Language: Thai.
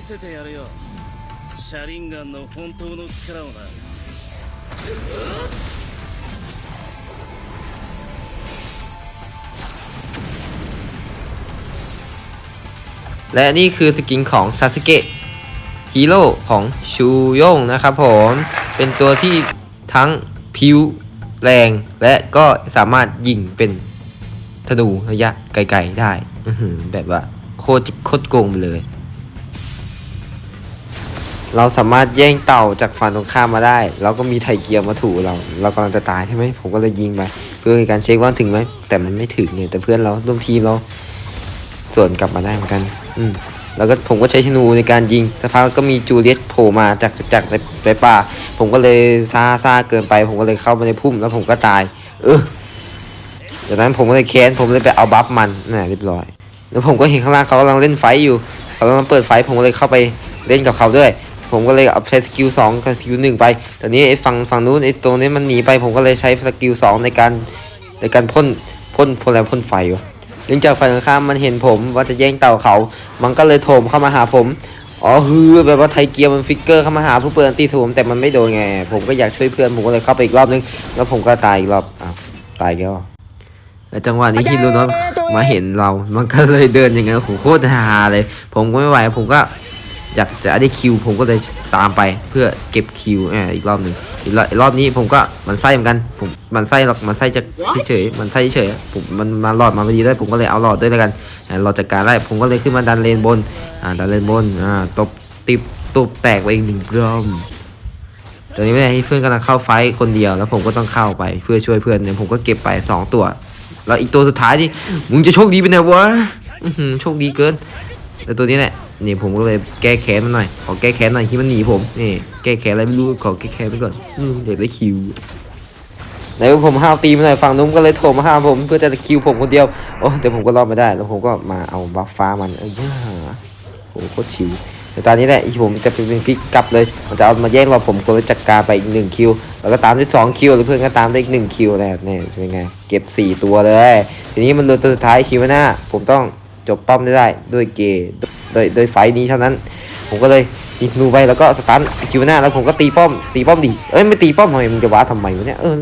見せてやるよシャリンガンの本当の力をな และนี่คือสกินของซาสึเกะฮีโร่ของชูยงนะครับผม เป็นตัวที่ทั้งพิวแรงและก็สามารถยิงเป็นธนูระยะไกลๆได้อื้อหือแบบว่าโคตรโคตรโกงไปเลย เราสามารถแย่งเต่าจากฝั่งตรงข้ามมาได้แล้วก็มีไทเกียร์มาถูเรา เรากำลังจะตายใช่ไหมผมก็เลยยิงไปเพื่อเป็นการเช็คว่าถึงไหมแต่มันไม่ถึงเนี่ยแต่เพื่อนเราร่วมทีมเราส่วนกลับมาได้เหมือนกัน อืมแล้วก็ผมก็ใช้ธนูในการยิงสักพักก็มีจูเลียตโผล่มาจากจากในในป่า ผมก็เลยซาซาเกินไป ผมก็เลยเข้ามาในพุ่มแล้วผมก็ตาย เออจากนั้นผมก็เลยแค้นผมเลยไปเอาบัฟมันน่ะเรียบร้อย แล้วผมก็เห็นข้างล่างเขากำลังเล่นไฟอยู่เขากำลังเปิดไฟผมก็เลยเข้าไปเล่นกับเขาด้วย ผมก็เลยเอาใช้สกิลสองกับสกิลหนึ่งไปตอนนี้ไอ้ฝั่งฝั่งนู้นไอ้ตรงนี้มันหนีไปผมก็เลยใช้สกิลสองในการในการพ่นพ่นพ่นแล้วพ่นไฟวะเนื่องจากฝ่ายตรงข้ามมันเห็นผมว่าจะแย่งเต่าเขา มันก็เลยโถมเข้ามาหาผมอ๋อฮือแบบว่าไทเกียร์มันฟิกเกอร์เข้ามาหาผู้เปิดอันตีถูมแต่มันไม่โดนไง ผมก็อยากช่วยเพื่อนผมก็เลยเข้าไปอีกรอบนึง แล้วผมก็ตายอีกรอบอ้าวตายแล้วและจังหวะนี้ฮิรุโนะมาเห็นเรา มันก็เลยเดินอย่างเงี้ยโคตรฮาเลย ผมก็ไม่ไหวผมก็ อยากจะได้คิวผมก็เลยตามไปเพื่อเก็บคิวอ่าอีกรอบหนึ่งอีกรอบอีกรอบนี้ผมก็มันไส้เหมือนกัน ผมมันไส้หรอกมันไส้จะเฉยมันไส้เฉยผมมันมาหลอดมาพอดีด้ผมก็เลยเอาหลอดด้วยแล้วกันหลอดจัดการได้ผมก็เลยขึ้นมาดันเลนบนอ่าดันเลนบนอ่าตบติบตบแตกไปอีกหนึ่งรอบตอนนี้ไม่ได้ให้เพื่อนกำลังเข้าไฟคนเดียวแล้วผมก็ต้องเข้าไปเพื่อช่วยเพื่อนเนี่ยผมก็เก็บไปสองตัว แล้วอีกตัวสุดท้ายนี่มึงจะโชคดีไปไหนวะโชคดีเกินแล้วตัวนี้แหละ นี่ผมก็เลยแก้แค้นมันหน่อย ขอแก้แค้นหน่อยที่มันหนีผม นี่แก้แค้นอะไรไม่รู้ ขอแก้แค้นไปก่อนอืมเดี๋ยวได้คิวแล้วผมห้าวตีมันหน่อยฝั่งนู้นก็เลยโถมมาห้ามผมเพื่อจะคิวผมคนเดียว โอ้แต่ผมก็รอดไม่ได้ แล้วผมก็มาเอาบัฟฟ้ามันเอ้ยโอ้โหโคตรชิวแต่ตอนนี้แหละผมจะเป็นพลิกกลับเลยมันจะเอามาแย่งเราผมก็เลยจัดการไปอีกหนึ่งคิว แล้วก็ตามด้วยสองคิวแล้วเพื่อนก็ตามได้อีกหนึ่งคิวแล้วเนี่ยเป็นไง เก็บสี่ตัวเลย ทีนี้มันเหลือตัวสุดท้ายชิวาน่าผมต้องจบป้อมได้ได้ด้วยเกย์ โดยโดยไฟนี้เท่านั้น ผมก็เลยยิงธนูไปแล้วก็สตาร์ทคิวหน้าแล้วผมก็ตีป้อมตีป้อมดิเอ้ยไม่ตีป้อมทำไมมึงจะว้าทำไมวะเนี่ยเออ